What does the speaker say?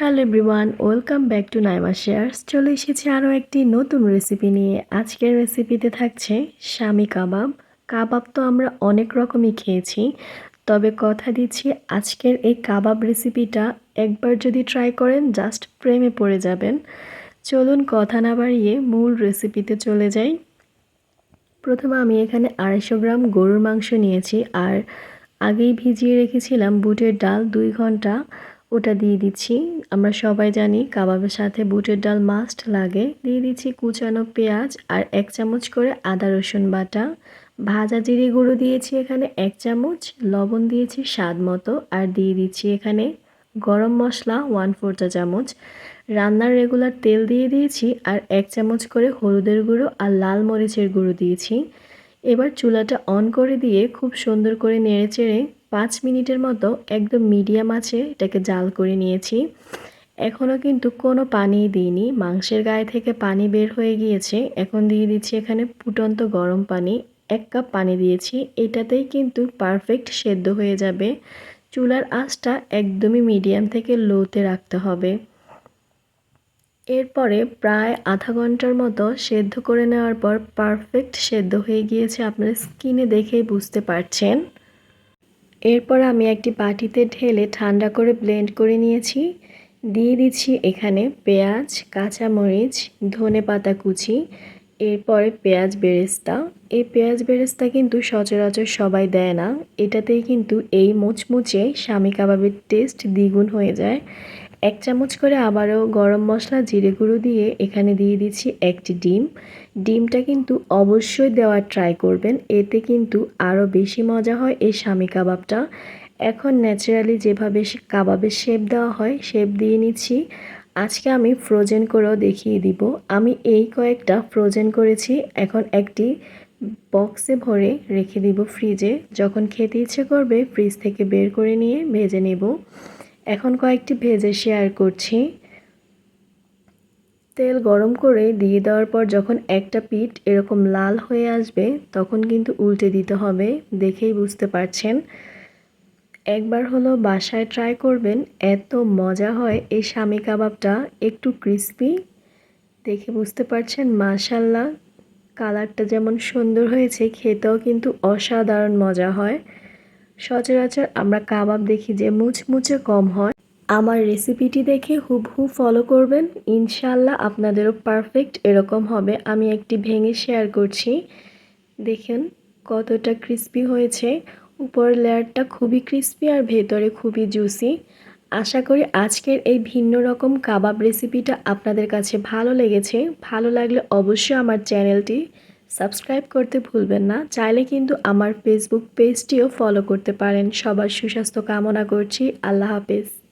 Hello everyone, welcome back to Naima shares. চলে এসেছি আরও একটি নতুন রেসিপি নিয়ে। আজকের রেসিপিতে থাকছে স্বামী কাবাব। কাবাব তো আমরা অনেক রকমই খেয়েছি, তবে কথা দিচ্ছি আজকের এই কাবাব রেসিপিটা একবার যদি ট্রাই করেন জাস্ট প্রেমে পড়ে যাবেন। চলুন কথা না বাড়িয়ে মূল রেসিপিতে চলে যাই। প্রথমে আমি এখানে আড়াইশো গ্রাম গরুর মাংস নিয়েছি, আর আগেই ভিজিয়ে রেখেছিলাম বুটের ডাল দুই ঘণ্টা। ওটা দিয়ে দিচ্ছি। আমরা সবাই জানি কাবাবের সাথে বুটের ডাল মাস্ট লাগে। দিয়ে দিচ্ছি কুচানো পেঁয়াজ আর এক চামচ করে আদা, রসুন বাটা। ভাজা জিরে গুঁড়ো দিয়েছি এখানে এক চামচ। লবণ দিয়েছি স্বাদ মতো। আর দিয়ে দিচ্ছি এখানে গরম মশলা ওয়ান ফোর চামচ। রান্নার রেগুলার তেল দিয়ে দিয়েছি আর এক চামচ করে হলুদের গুঁড়ো আর লাল মরিচের গুঁড়ো দিয়েছি। এবার চুলাটা অন করে দিয়ে খুব সুন্দর করে নেড়ে চেড়ে পাঁচ মিনিটের মতো একদম মিডিয়াম আছে, এটাকে জাল করে নিয়েছি। এখনও কিন্তু কোনো পানি দিইনি। মাংসের গায়ে থেকে পানি বের হয়ে গিয়েছে। এখন দিয়ে দিচ্ছি এখানে ফুটন্ত গরম পানি। এক কাপ পানি দিয়েছি। এটাতেই কিন্তু পারফেক্ট সেদ্ধ হয়ে যাবে। চুলার আঁচটা একদমই মিডিয়াম থেকে লোতে রাখতে হবে। এরপরে প্রায় আধা ঘণ্টার মতো সেদ্ধ করে নেওয়ার পর পারফেক্ট সেদ্ধ হয়ে গিয়েছে। আপনার স্কিনে দেখেই বুঝতে পারছেন। এরপর আমি একটি বাটিতে ঢেলে ঠান্ডা করে ব্লেন্ড করে নিয়েছি। দিয়ে দিচ্ছি এখানে পেঁয়াজ, কাঁচামরিচ, ধনে পাতা কুচি, এরপরে পেঁয়াজ বেরেস্তা। এই পেঁয়াজ বেরেস্তা কিন্তু সচরাচর সবাই দেয় না। এটাতেই কিন্তু এই মুচমুচে স্বামী কাবাবের টেস্ট দ্বিগুণ হয়ে যায়। এক চামচ করে আবারও গরম মশলা, জিরে গুঁড়ো দিয়ে এখানে দিয়ে দিচ্ছি একটি ডিম। ডিমটা কিন্তু অবশ্যই দেওয়ার ট্রাই করবেন, এতে কিন্তু আরও বেশি মজা হয় এই স্বামী কাবাবটা। এখন ন্যাচারালি যেভাবে কাবাবের শেপ দেওয়া হয় শেপ দিয়ে নিচ্ছি। আজকে আমি ফ্রোজেন করেও দেখিয়ে দিব। আমি এই কয়েকটা ফ্রোজেন করেছি, এখন একটি বক্সে ভরে রেখে দিব ফ্রিজে যখন খেতে ইচ্ছে করবে ফ্রিজ থেকে বের করে নিয়ে ভেজে নেব। এখন কয়েকটি ভেজে শেয়ার করছি। তেল গরম করে দিয়ে দেওয়ার পর যখন একটা পিঠ এরকম লাল হয়ে আসবে, তখন কিন্তু উল্টে দিতে হবে, দেখেই বুঝতে পারছেন। একবার হলো বাসায় ট্রাই করবেন, এত মজা হয় এই স্বামী কাবাবটা, একটু ক্রিস্পি দেখে বুঝতে পারছেন মাশাল্লাহ কালারটা যেমন সুন্দর হয়েছে, খেতেও কিন্তু অসাধারণ মজা হয়। সচরাচর আমরা কাবাব দেখি যে মুচমুচে কম হয়। আমার রেসিপিটি দেখে হুবহু ফলো করবেন। ইনশাল্লাহ আপনাদেরও পারফেক্ট এরকম হবে। আমি একটি ভেঙে শেয়ার করছি। দেখেন কতটা ক্রিস্পি হয়েছে। উপরের লেয়ারটা খুবই ক্রিস্পি আর ভেতরে খুবই জুসি আশা করি আজকের এই ভিন্ন রকম কাবাব রেসিপিটা আপনাদের কাছে ভালো লেগেছে। ভালো লাগলে অবশ্যই আমার চ্যানেলটি সাবস্ক্রাইব করতে ভুলবেন না। চাইলে কিন্তু আমার ফেসবুক পেজটিও ফলো করতে পারেন। সবার সুস্বাস্থ্য কামনা করছি। আল্লাহ হাফেজ।